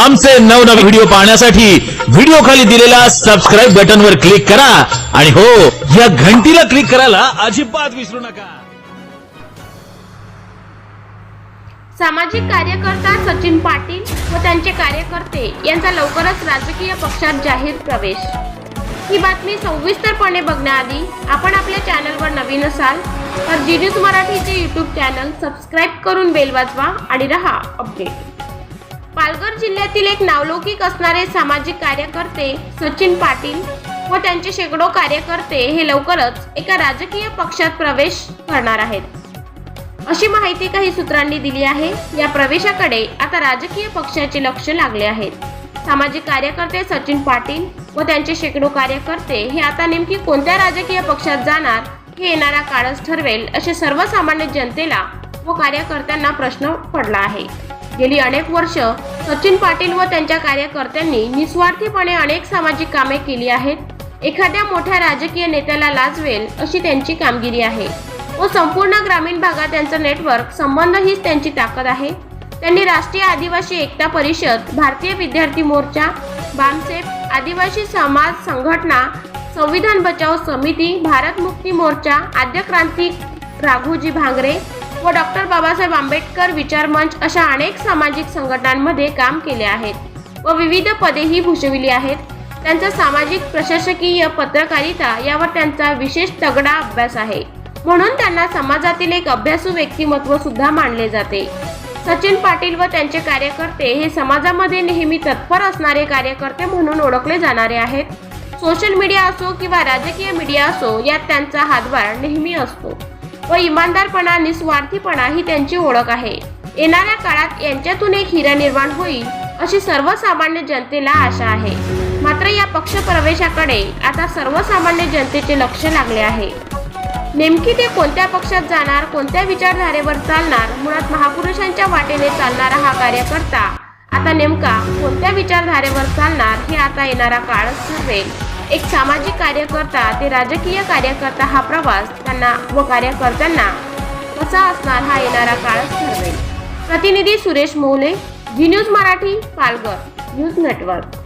आमचे नवनवे व्हिडिओ पाहण्यासाठी व्हिडिओ खाली दिलेल्या सबस्क्राईब बटनवर क्लिक करा. आणि हो या घंटीला क्लिक करायला अजिबात विसरू नका. सामाजिक कार्यकर्ता सचिन पाटील व त्यांचे कार्यकर्ते यांचा लवकरच राजकीय पक्षात जाहीर प्रवेश. ही बातमी सविस्तरपणे बघण्याआधी आपण आपल्या चॅनलवर नवीन असाल तर जी न्यूज मराठीचे यूट्यूब चॅनल सबस्क्राईब करून बेल वाजवा आणि रहा अपडेट पालघर जिल्ह्यातील एक नावलौकिक असणारे सामाजिक कार्यकर्ते सचिन पाटील व त्यांचे शेकडो कार्यकर्ते हे लवकरच एका राजकीय पक्षात प्रवेश करणार आहेत. अशी माहिती काही सूत्रांनी दिली आहे. या प्रवेशाकडे आता राजकीय पक्षाचे लक्ष लागले आहेत. सामाजिक कार्यकर्ते सचिन पाटील व त्यांचे शेकडो कार्यकर्ते हे आता नेमकी कोणत्या राजकीय पक्षात जाणार हे येणारा काळच ठरवेल असे सर्वसामान्य जनतेला व कार्यकर्त्यांना प्रश्न पडला आहे. गेली अनेक वर्ष सचिन पाटील व त्यांच्या कार्यकर्त्यांनी निस्वार्थीपणे अनेक सामाजिक कामे केली आहेत. एखाद्या मोठ्या राजकीय नेत्याला लाजवेल अशी त्यांची कामगिरी आहे. व संपूर्ण ग्रामीण भागात त्यांचं नेटवर्क संबंध हीच त्यांची ताकद आहे. त्यांनी राष्ट्रीय आदिवासी एकता परिषद भारतीय विद्यार्थी मोर्चा बामसेप आदिवासी समाज संघटना संविधान बचाव समिती भारत मुक्ती मोर्चा आद्य क्रांती राघोजी भांगरे व डॉक्टर बाबासाहेब आंबेडकर विचार मंच अशा अनेक सामाजिक संघटनांमध्ये काम केले आहेत व विविध पदेही भूषविली आहेत. त्यांचा सामाजिक प्रशासकीय पत्रकारिता यावर त्यांचा विशेष तगडा अभ्यास आहे. म्हणून त्यांना समाजातील एक अभ्यासू व्यक्तिमत्व सुद्धा मानले जाते. सचिन पाटील व त्यांचे कार्यकर्ते हे समाजामध्ये नेहमी तत्पर असणारे कार्यकर्ते म्हणून ओळखले जाणारे आहेत. सोशल मीडिया असो किंवा राजकीय मीडिया असो यात त्यांचा हातभार नेहमी असतो. व इमानदारपणा निस्वार्थीपणा ही त्यांची ओळख आहे. येणाऱ्या काळात यांच्यातून एक हिरा निर्माण होईल अशी सर्वसामान्य जनतेला आशा आहे. मात्र या पक्ष प्रवेशाकडे आता सर्वसामान्य जनतेचे लक्ष लागले आहे. नेमकी ते कोणत्या पक्षात जाणार कोणत्या विचारधारेवर चालणार मुळात महापुरुषांच्या वाटेने चालणारा हा कार्यकर्ता आता नेमका कोणत्या विचारधारेवर चालणार हे आता येणारा काळच ठरवेल एक सामाजिक कार्यकर्ता ते राजकीय कार्यकर्ता हा प्रवास त्यांना व कार्यकर्त्यांना कसा असणार हा येणारा काळच ठरवेल. प्रतिनिधी Suresh Mohale Zee news Marathi Palghar news network.